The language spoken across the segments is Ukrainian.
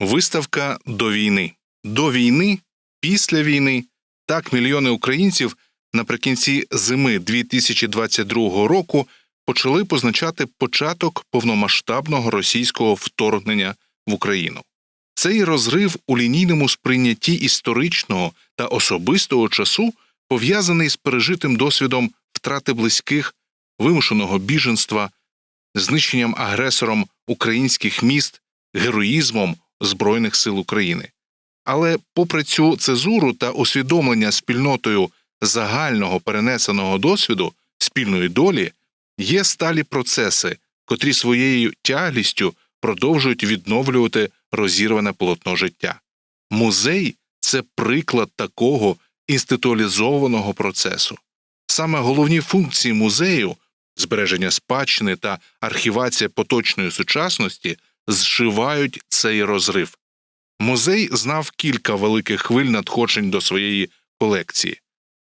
Виставка до війни. До війни, після війни. Так мільйони українців наприкінці зими 2022 року почали позначати початок повномасштабного російського вторгнення в Україну. Цей розрив у лінійному сприйнятті історичного та особистого часу пов'язаний з пережитим досвідом втрати близьких, вимушеного біженства, знищенням агресором українських міст, героїзмом Збройних сил України. Але, попри цю цезуру та усвідомлення спільнотою загального перенесеного досвіду, спільної долі, є сталі процеси, котрі своєю тяглістю продовжують відновлювати розірване полотно життя. Музей це приклад такого інституалізованого процесу. Саме головні функції музею збереження спадщини та архівація поточної сучасності зшивають цей розрив. Музей знав кілька великих хвиль надходжень до своєї колекції: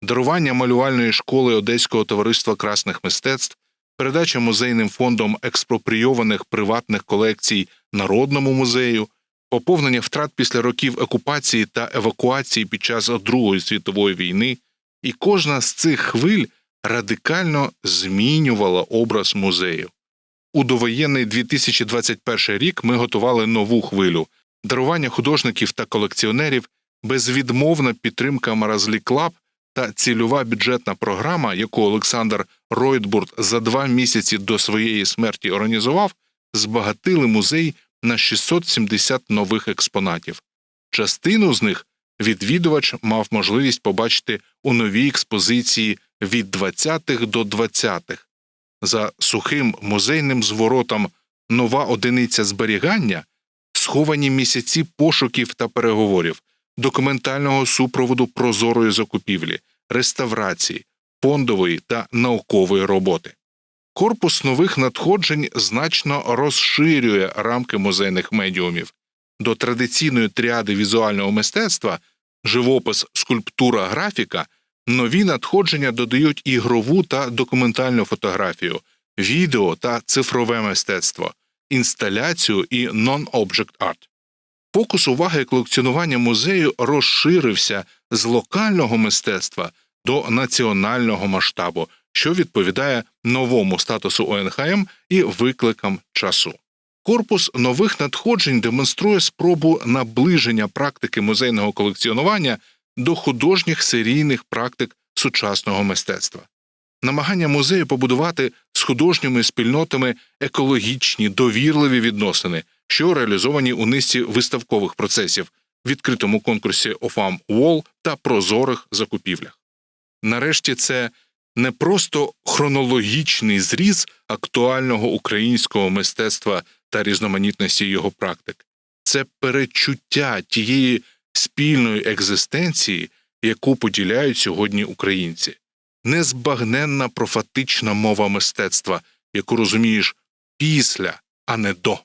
дарування малювальної школи Одеського товариства красних мистецтв, передача музейним фондом експропрійованих приватних колекцій Народному музею, поповнення втрат після років окупації та евакуації під час Другої світової війни, і кожна з цих хвиль радикально змінювала образ музею. У довоєнний 2021 рік ми готували нову хвилю дарування художників та колекціонерів, безвідмовна підтримка Маразлі Клаб та цільова бюджетна програма, яку Олександр Ройтбурт за два місяці до своєї смерті організував, збагатили музей на 670 нових експонатів. Частину з них відвідувач мав можливість побачити у новій експозиції від 20-х до 20-х. За сухим музейним зворотом нова одиниця зберігання сховані місяці пошуків та переговорів, документального супроводу прозорої закупівлі, реставрації, фондової та наукової роботи. Корпус нових надходжень значно розширює рамки музейних медіумів. До традиційної тріади візуального мистецтва живопис, скульптура, графіка нові надходження додають ігрову та документальну фотографію, відео та цифрове мистецтво, інсталяцію і non-object art. Фокус уваги колекціонування музею розширився з локального мистецтва до національного масштабу, що відповідає новому статусу ОНХМ і викликам часу. Корпус нових надходжень демонструє спробу наближення практики музейного колекціонування до художніх серійних практик сучасного мистецтва. Намагання музею побудувати з художніми спільнотами екологічні довірливі відносини, що реалізовані у низці виставкових процесів, відкритому конкурсі OFAM Wall та прозорих закупівлях. Нарешті це не просто хронологічний зріз актуального українського мистецтва та різноманітності його практик, це перечуття тієї спільної екзистенції, яку поділяють сьогодні українці, незбагненна профатична мова мистецтва, яку розумієш після, а не до.